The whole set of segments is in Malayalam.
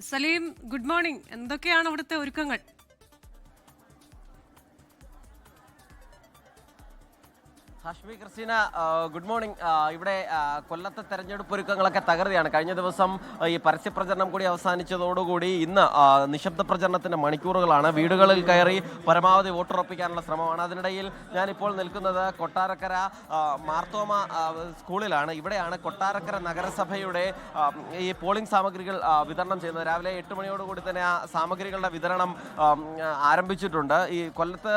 Saleem good morning. എന്തൊക്കെയാണ് അവിടുത്തെ ഒരുക്കങ്ങൾ? ഹാഷ്മി ക്രിസ്റ്റീന ഗുഡ് മോർണിംഗ് ഇവിടെ കൊല്ലത്തെ തെരഞ്ഞെടുപ്പ് ഒരുക്കങ്ങളൊക്കെ തകൃതിയാണ്. കഴിഞ്ഞ ദിവസം ഈ ഈ പരസ്യപ്രചരണം കൂടി അവസാനിച്ചതോടുകൂടി ഇന്ന് നിശബ്ദ പ്രചരണത്തിന്റെ മണിക്കൂറുകളാണ്. വീടുകളിൽ കയറി പരമാവധി വോട്ടുറപ്പിക്കാനുള്ള ശ്രമമാണ്. അതിനിടയിൽ ഞാനിപ്പോൾ നിൽക്കുന്നത് കൊട്ടാരക്കര മാർത്തോമ സ്കൂളിലാണ്. ഇവിടെയാണ് കൊട്ടാരക്കര നഗരസഭയുടെ ഈ പോളിംഗ് സാമഗ്രികൾ വിതരണം ചെയ്യുന്നത്. രാവിലെ എട്ട് മണിയോടുകൂടി തന്നെ ആ സാമഗ്രികളുടെ വിതരണം ആരംഭിച്ചിട്ടുണ്ട്. ഈ കൊല്ലത്ത്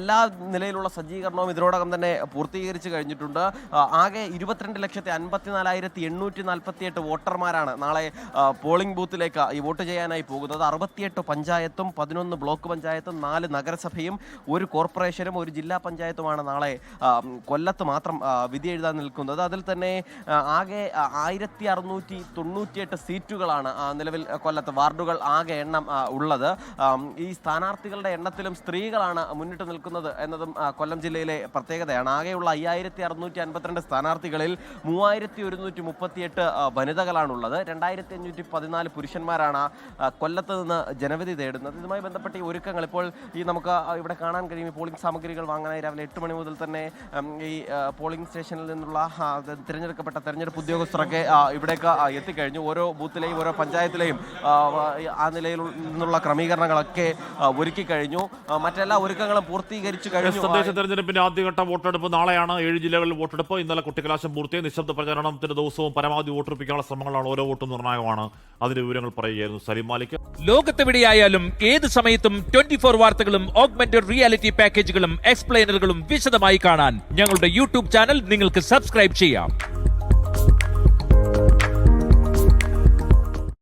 എല്ലാ നിലയിലുള്ള സജ്ജീകരണവും ഇതിനോടകം തന്നെ പൂർത്തീകരിച്ച് കഴിഞ്ഞിട്ടുണ്ട്. ആകെ ഇരുപത്തിരണ്ട് ലക്ഷത്തി അൻപത്തിനാലായിരത്തി എണ്ണൂറ്റി നാൽപ്പത്തി എട്ട് വോട്ടർമാരാണ് നാളെ പോളിംഗ് ബൂത്തിലേക്ക് ഈ വോട്ട് ചെയ്യാനായി പോകുന്നത്. അറുപത്തിയെട്ട് പഞ്ചായത്തും പതിനൊന്ന് ബ്ലോക്ക് പഞ്ചായത്തും നാല് നഗരസഭയും ഒരു കോർപ്പറേഷനും ഒരു ജില്ലാ പഞ്ചായത്തുമാണ് നാളെ കൊല്ലത്ത് മാത്രം വിധി എഴുതാൻ നിൽക്കുന്നത്. അതിൽ തന്നെ ആകെ ആയിരത്തി അറുന്നൂറ്റി തൊണ്ണൂറ്റിയെട്ട് സീറ്റുകളാണ് നിലവിൽ കൊല്ലത്ത് വാർഡുകൾ ആകെ എണ്ണം ഉള്ളത്. ഈ സ്ഥാനാർത്ഥികളുടെ എണ്ണത്തിലും സ്ത്രീകളാണ് മുന്നിട്ട് നിൽക്കുന്നത് എന്നതും കൊല്ലം ജില്ലയിലെ പ്രത്യേകതയാണ്. ആകെയുള്ള അയ്യായിരത്തി അറുന്നൂറ്റി അൻപത്തിരണ്ട് സ്ഥാനാർത്ഥികളിൽ മൂവായിരത്തി ഒരുന്നൂറ്റി മുപ്പത്തിയെട്ട് വനിതകളാണുള്ളത്. രണ്ടായിരത്തി അഞ്ഞൂറ്റി പതിനാല് പുരുഷന്മാരാണ് കൊല്ലത്ത് നിന്ന് ജനവിധി തേടുന്നത്. ഇതുമായി ബന്ധപ്പെട്ട ഈ ഒരുക്കങ്ങൾ ഇപ്പോൾ ഈ നമുക്ക് ഇവിടെ കാണാൻ കഴിയും. ഈ പോളിംഗ് സാമഗ്രികൾ വാങ്ങാനായി രാവിലെ എട്ട് മണി മുതൽ തന്നെ ഈ പോളിംഗ് സ്റ്റേഷനിൽ നിന്നുള്ള തിരഞ്ഞെടുക്കപ്പെട്ട തെരഞ്ഞെടുപ്പ് ഉദ്യോഗസ്ഥരൊക്കെ ഇവിടേക്ക് എത്തിക്കഴിഞ്ഞു. ഓരോ ബൂത്തിലെയും ഓരോ പഞ്ചായത്തിലെയും ആ, നിലയിൽ നിന്നുള്ള ക്രമീകരണങ്ങളൊക്കെ ഒരുക്കി കഴിഞ്ഞു മറ്റെല്ലാ ഒരുക്കങ്ങളും പൂർത്തീകരിച്ചു കഴിഞ്ഞു. തെരഞ്ഞെടുപ്പിന്റെ ആദ്യഘട്ട വോട്ടെടുപ്പ് നാളെയാണ് ഏഴ് ജില്ലകളിൽ വോട്ടെടുപ്പ്. ഇന്നലെ കുട്ടിക്കലാശം പൂർത്തിയായി. നിശബ്ദ പ്രചാരണത്തിന്റെ ദിവസവും പരമാവധി വോട്ടെടുപ്പിക്കാനുള്ള ശ്രമങ്ങളാണ് ഓരോ വോട്ടും നിർണായകമാണ്. അതിന്റെ വിവരങ്ങൾ പറയുകയായിരുന്നു സലീം മാലിക്. ലോകത്തെവിടെയായാലും ഏത് സമയത്തും ട്വന്റി ഫോർ വാർത്തകളും ഓഗ്മെന്റഡ് റിയാലിറ്റി പാക്കേജുകളും എക്സ്പ്ലെയിനറുകളും വിശദമായി കാണാൻ ഞങ്ങളുടെ യൂട്യൂബ് ചാനൽ നിങ്ങൾക്ക് സബ്സ്ക്രൈബ് ചെയ്യാം.